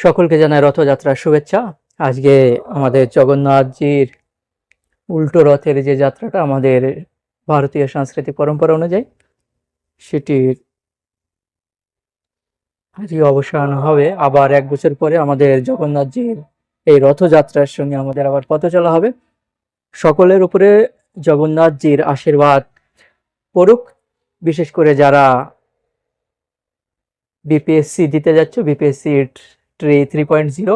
সকলকে জানাই রথযাত্রার শুভেচ্ছা। আজকে আমাদের জগন্নাথজির উল্টো রথের যে যাত্রাটা আমাদের ভারতীয় সাংস্কৃতিক পরম্পরা অনুযায়ী, সেটির আজকে অবসান হবে। আবার এক বছর পরে আমাদের জগন্নাথজির এই রথযাত্রার সঙ্গে আমাদের আবার পথ চলা হবে। সকলের উপরে জগন্নাথজির আশীর্বাদ পড়ুক। বিশেষ করে যারা বিপিএসসি দিতে যাচ্ছ বিপিএসসি ট্রি থ্রি পয়েন্ট জিরো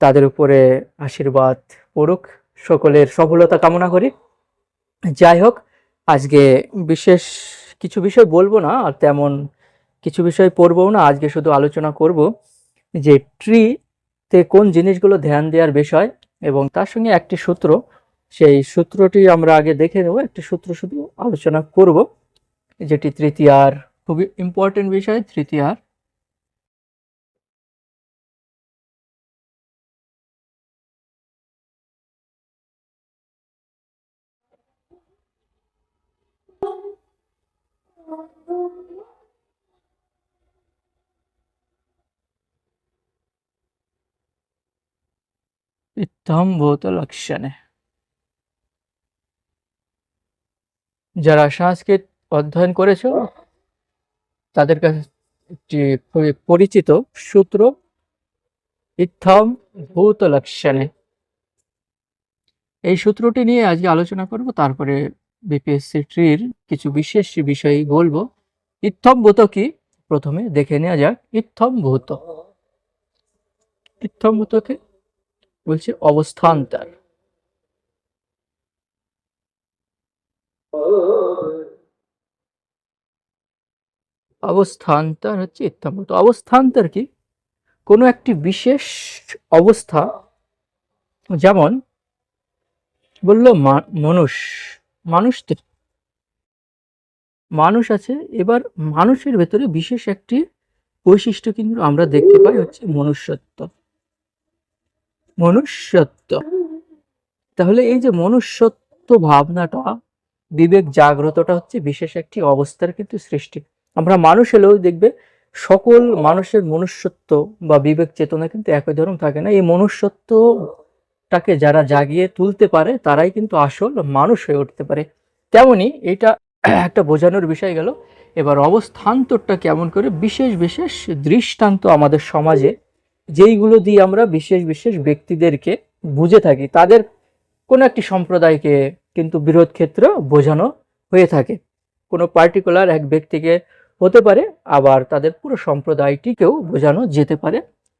তাদের উপরে আশীর্বাদ পড়ুক। সকলের সফলতা কামনা করি। যাই হোক, আজকে বিশেষ কিছু বিষয় বলব না, আর তেমন কিছু বিষয় পড়বও না। আজকে শুধু আলোচনা করব যে ট্রিতে কোন জিনিসগুলো ধ্যান দেওয়ার বিষয় এবং তার সঙ্গে একটি সূত্র। সেই সূত্রটি আমরা আগে দেখে নেব। একটি সূত্র শুধু আলোচনা করব, যেটি তৃতীয়ার খুবই ইম্পর্টেন্ট বিষয়। তৃতীয়ার লক্ষণে যারা সংস্কৃত অধ্যয়ন করেছ, তাদের কাছে একটি খুবই পরিচিত সূত্র ইত্থম ভূত লক্ষণে। এই সূত্রটি নিয়ে আজকে আলোচনা করব, তারপরে বিপিএসসি ট্রির কিছু বিশেষ বিষয় বলব। ইত্থম ভূত কি? প্রথমে দেখে নেওয়া যাক ইত্থম ভূত। ইত্থম ভূতকে বলছে অবস্থান অবস্থান্তর। অবস্থান্তর হচ্ছে ইত্যামত অবস্থান্তর কি? কোনো একটি বিশেষ অবস্থা, যেমন বলল মানুষ মানুষ মানুষ আছে, এবার মানুষের ভেতরে বিশেষ একটি বৈশিষ্ট্য কিন্তু আমরা দেখতে পাই হচ্ছে মনুষ্যত্ব। মনুষ্যত্ব। তাহলে এই যে মনুষ্যত্ব ভাবনাটা, বিবেক জাগ্রতটা হচ্ছে বিশেষ একটি অবস্থার কিন্তু সৃষ্টি। আমরা মানুষ হলেও দেখবে সকল মানুষের মনুষ্যত্ব বা বিবেক চেতনা কিন্তু একই ধরন থাকে না। এই মনুষ্যত্বটাকে যারা জাগিয়ে তুলতে পারে, তারাই কিন্তু আসল মানুষ হয়ে উঠতে পারে। তেমনি এটা একটা বোঝানোর বিষয় গেল, এবার অবস্থান্তরটা কেমন করে? বিশেষ বিশেষ দৃষ্টান্ত আমাদের সমাজে যেইগুলো দিয়ে আমরা বিশেষ বিশেষ ব্যক্তিদেরকে বুঝে থাকি, তাদের কোনো একটি সম্প্রদায়কে কিন্তু বৃহৎ ক্ষেত্র বোঝানো হয়ে থাকে। কোনো পার্টিকুলার এক ব্যক্তিকে হতে পারে, আবার তাদের পুরো সম্প্রদায়টিকেও বোঝানো যেতে পারে।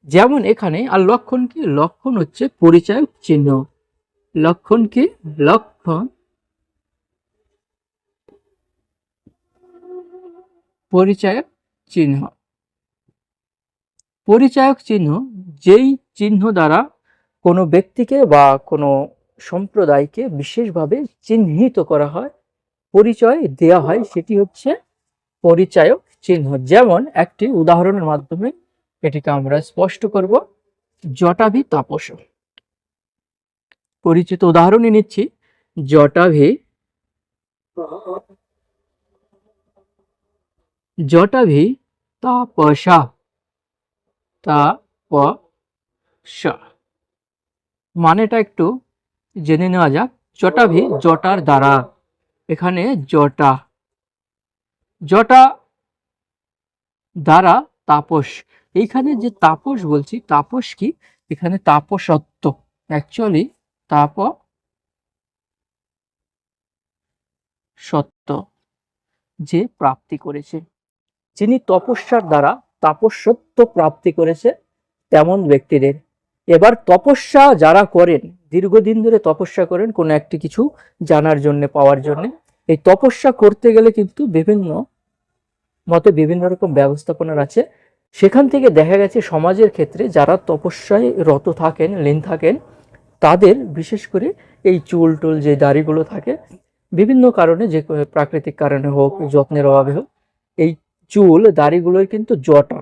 যেমন এখানে, আর লক্ষণ কি? লক্ষণ হচ্ছে পরিচয় চিহ্ন। লক্ষণ কি? লক্ষণ পরিচয় চিহ্ন। পরিচায়ক চিহ্ন, যেই চিহ্ন দ্বারা কোনো ব্যক্তিকে বা কোনো সম্প্রদায়কে বিশেষভাবে চিহ্নিত করা হয়, পরিচয় দেয়া হয়, সেটি হচ্ছে পরিচায়ক চিহ্ন। যেমন একটি উদাহরণের মাধ্যমে এটিকে আমরা স্পষ্ট করব, জটাভি তাপস। পরিচিত উদাহরণই নিচ্ছি, জটাভি জটাভি তাপসা। তাপসা মানেটা একটু জেনে নেওয়া যাক। জটাভি জটার দ্বারা। এখানে জটা। জটা দ্বারা তাপস। এইখানে যে তাপস বলছি, তাপস কি? এখানে তাপসত্ব। অ্যাকচুয়ালি তাপ সত্য যে প্রাপ্তি করেছে। যিনি তপস্যার দ্বারা তাপসত্ব প্রাপ্তি করেছে তেমন ব্যক্তিদের। এবার তপস্যা যারা করেন, দীর্ঘদিন ধরে তপস্যা করেন কোনো একটি কিছু জানার জন্য, পাওয়ার জন্য, এই তপস্যা করতে গেলে কিন্তু বিভিন্ন মতে বিভিন্ন রকম ব্যবস্থাপনার আছে। সেখান থেকে দেখা গেছে সমাজের ক্ষেত্রে যারা তপস্যায় রত থাকেন, লীন থাকেন, তাদের বিশেষ করে এই চুল টুল যে দাড়িগুলো থাকে, বিভিন্ন কারণে যে প্রাকৃতিক কারণে হোক, যত্নের অভাবে হোক, এই চুল দাড়িগুলোর কিন্তু জটা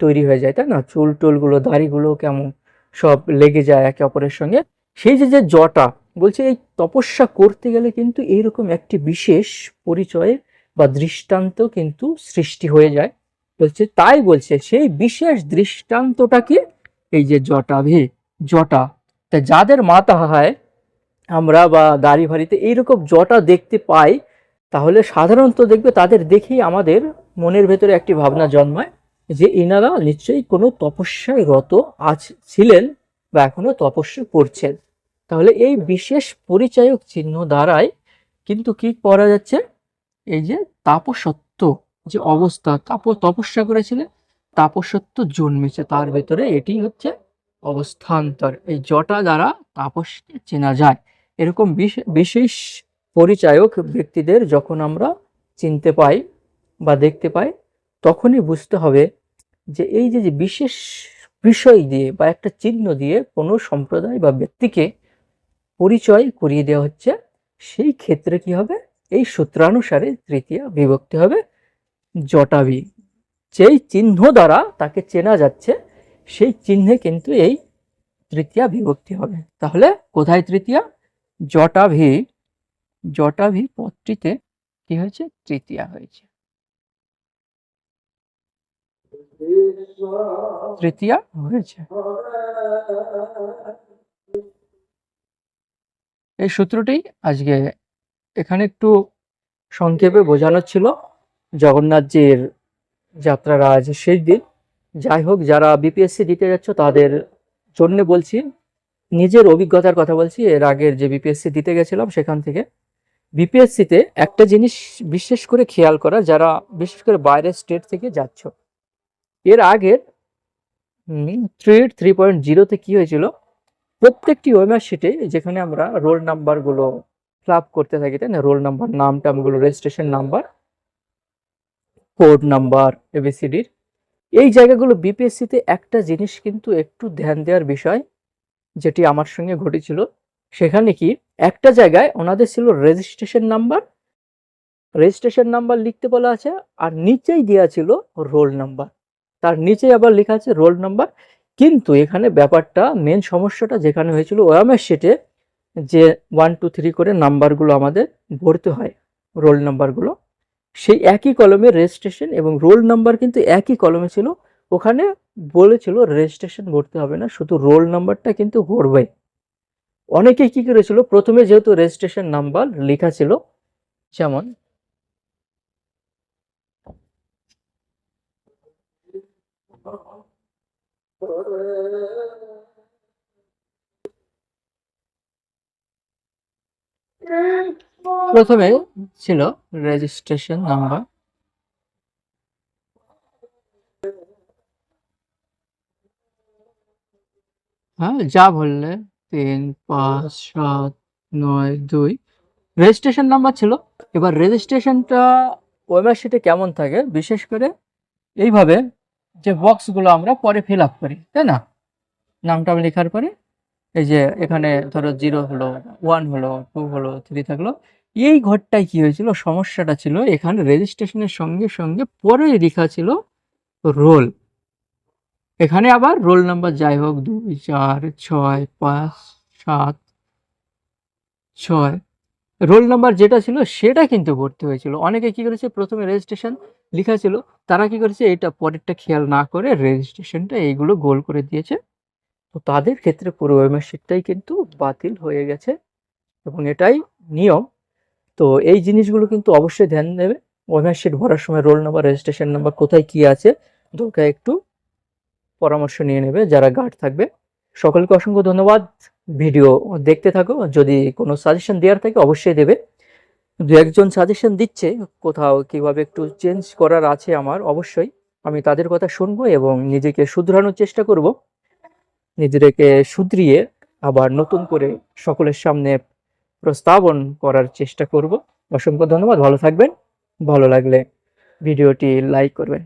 তৈরি হয়ে যায়, তাই না? চুল টুলগুলো, দাড়িগুলো কেমন সব লেগে যায় একে অপরের সঙ্গে। সেই যে যে জটা, বলছে এই তপস্যা করতে গেলে কিন্তু এইরকম একটি বিশেষ পরিচয়ে বা দৃষ্টান্ত কিন্তু সৃষ্টি হয়ে যায়। বলছে, তাই বলছে, সেই বিশেষ দৃষ্টান্তটা কি এই যে জটাভি জটা, তা যাদের মাথা হয়, আমরা বা দাড়ি ভাড়িতে এইরকম জটা দেখতে পাই তাহলে সাধারণত দেখবে তাদের দেখেই আমাদের মনের ভেতরে একটি ভাবনা জন্মায় যে এনারা নিশ্চয়ই কোনো তপস্যায় রত আজ ছিলেন বা এখনও তপস্যা করছেন। তাহলে এই বিশেষ পরিচায়ক চিহ্ন দ্বারাই কিন্তু কি করা যাচ্ছে? এই যে তাপসত্ব যে অবস্থা, তাপ, তপস্যা করেছিলেন, তাপসত্ব জন্মেছে, তার ভেতরে এটি হচ্ছে অবস্থান্তর। এই জটা দ্বারা তাপসকে চেনা যায়। এরকম বিশ- বিশেষ পরিচায়ক ব্যক্তিদের যখন আমরা চিনতে পাই বা দেখতে পাই, তখনই বুঝতে হবে যে এই যে বিশেষ বিষয় দিয়ে বা একটা চিহ্ন দিয়ে কোনো সম্প্রদায় বা ব্যক্তিকে পরিচয় করিয়ে দেওয়া হচ্ছে, সেই ক্ষেত্রে কি হবে? এই সূত্রানুসারে তৃতীয়া বিভক্তি হবে জটাবি যেই চিহ্ন দ্বারা তাকে চেনা যাচ্ছে, সেই চিহ্নে কিন্তু এই তৃতীয়া বিভক্তি হবে। তাহলে কোথায় তৃতীয়া? জটাভি জটাভি পদটিতে কি হয়েছে? তৃতীয়া হয়েছে। তৃতীয়া হয়েছে। এই সূত্রটি আজকে এখানে একটু সংক্ষেপে বোঝানো ছিল। জগন্নাথজির যাত্রার আজ শেষ দিন। যাই হোক, যারা বিপিএসসি দিতে যাচ্ছ, তাদের জন্য বলছি, নিজের অভিজ্ঞতার কথা বলছি। এর আগের যে বিপিএসসি দিতে গেছিলাম, সেখান থেকে বিপিএসসিতে একটা জিনিস বিশেষ করে খেয়াল করা, যারা বিশেষ করে বাইরের স্টেট থেকে যাচ্ছ, এর আগের থ্রি থ্রি পয়েন্ট জিরোতে কি হয়েছিল? প্রত্যেকটি ওয়েমার শিটে যেখানে আমরা রোল নাম্বারগুলো ফিল আপ করতে থাকি, তাই না? রোল নাম্বার নাম টামগুলো রেজিস্ট্রেশন নাম্বার কোড নাম্বার এবিসিডির এই জায়গাগুলো বিপিএসসিতে একটা জিনিস কিন্তু একটু ধ্যান দেওয়ার বিষয়, যেটি আমার সঙ্গে ঘটেছিল। সেখানে কি একটা জায়গায় ওনাদের ছিল রেজিস্ট্রেশন নাম্বার রেজিস্ট্রেশন নাম্বার লিখতে বলা আছে আর নিচেই দেওয়া ছিল রোল নাম্বার তার নিচেই আবার লেখা আছে রোল নাম্বার কিন্তু এখানে ব্যাপারটা মেন সমস্যাটা যেখানে হয়েছিল ওয়ামের শিটে যে ওয়ান টু থ্রি করে নাম্বারগুলো আমাদের ভরতে হয় রোল নাম্বারগুলো সেই একই কলমে রেজিস্ট্রেশন এবং রোল নাম্বার কিন্তু একই কলমে ছিল। ওখানে বলেছিল রেজিস্ট্রেশন ভরতে হবে না, শুধু রোল নাম্বারটা কিন্তু ভরবে অনেকে কি করেছিল? প্রথমে যেহেতু রেজিস্ট্রেশন নাম্বার লেখা ছিল, যেমন প্রথমে ছিল রেজিস্ট্রেশন নাম্বার হ্যাঁ যা বললে। তিন, পাঁচ, সাত, নয়, দুই। রেজিস্ট্রেশন নাম্বার ছিল। এবার রেজিস্ট্রেশনটা ওয়েবার শিটে কেমন থাকে? বিশেষ করে এইভাবে যে বক্সগুলো আমরা পরে ফিল আপ করি, তাই না? নামটা আমি লেখার পরে এই যে এখানে ধরো জিরো হলো ওয়ান হলো টু হলো থ্রি থাকল। এই ঘরটায় কি হয়েছিল? সমস্যাটা ছিল, এখানে রেজিস্ট্রেশনের সঙ্গে সঙ্গে পরে লেখা ছিল রোল এখানে আবার রোল নাম্বার যাই হোক, দুই, চার, ছয়, পাঁচ, সাত, ছয়। রোল নাম্বার যেটা ছিল সেটা কিন্তু ভর্তি হয়েছিল। অনেকে কি করেছে? প্রথমে রেজিস্ট্রেশন লেখা ছিল, তারা কি করেছে? এটা পরেরটা খেয়াল না করে রেজিস্ট্রেশনটা এইগুলো গোল করে দিয়েছে। তো তাদের ক্ষেত্রে পুরো ওয়েমারশিটটাই কিন্তু বাতিল হয়ে গেছে এবং এটাই নিয়ম। তো এই জিনিসগুলো কিন্তু অবশ্যই ধ্যান দেবে। ওয়েমারশিট ভরার সময় রোল নাম্বার রেজিস্ট্রেশন নাম্বার কোথায় কি আছে, দরকার একটু পরামর্শ নিয়ে নেবে, যারা গার্ড থাকবে। সকলকে অসংখ্য ধন্যবাদ। ভিডিও দেখতে থাকো। যদি কোনো সাজেশন দেওয়ার থাকে, অবশ্যই দেবে। দু একজন সাজেশন দিচ্ছে, কোথাও কীভাবে একটু চেঞ্জ করার আছে আমার, অবশ্যই। আমি তাদের কথা শুনব এবং নিজেকে শুধরানোর চেষ্টা করব। নিজেদেরকে শুধরিয়ে আবার নতুন করে সকলের সামনে প্রস্তাবন করার চেষ্টা করব। অসংখ্য ধন্যবাদ। ভালো থাকবেন। ভালো লাগলে ভিডিওটি লাইক করবেন।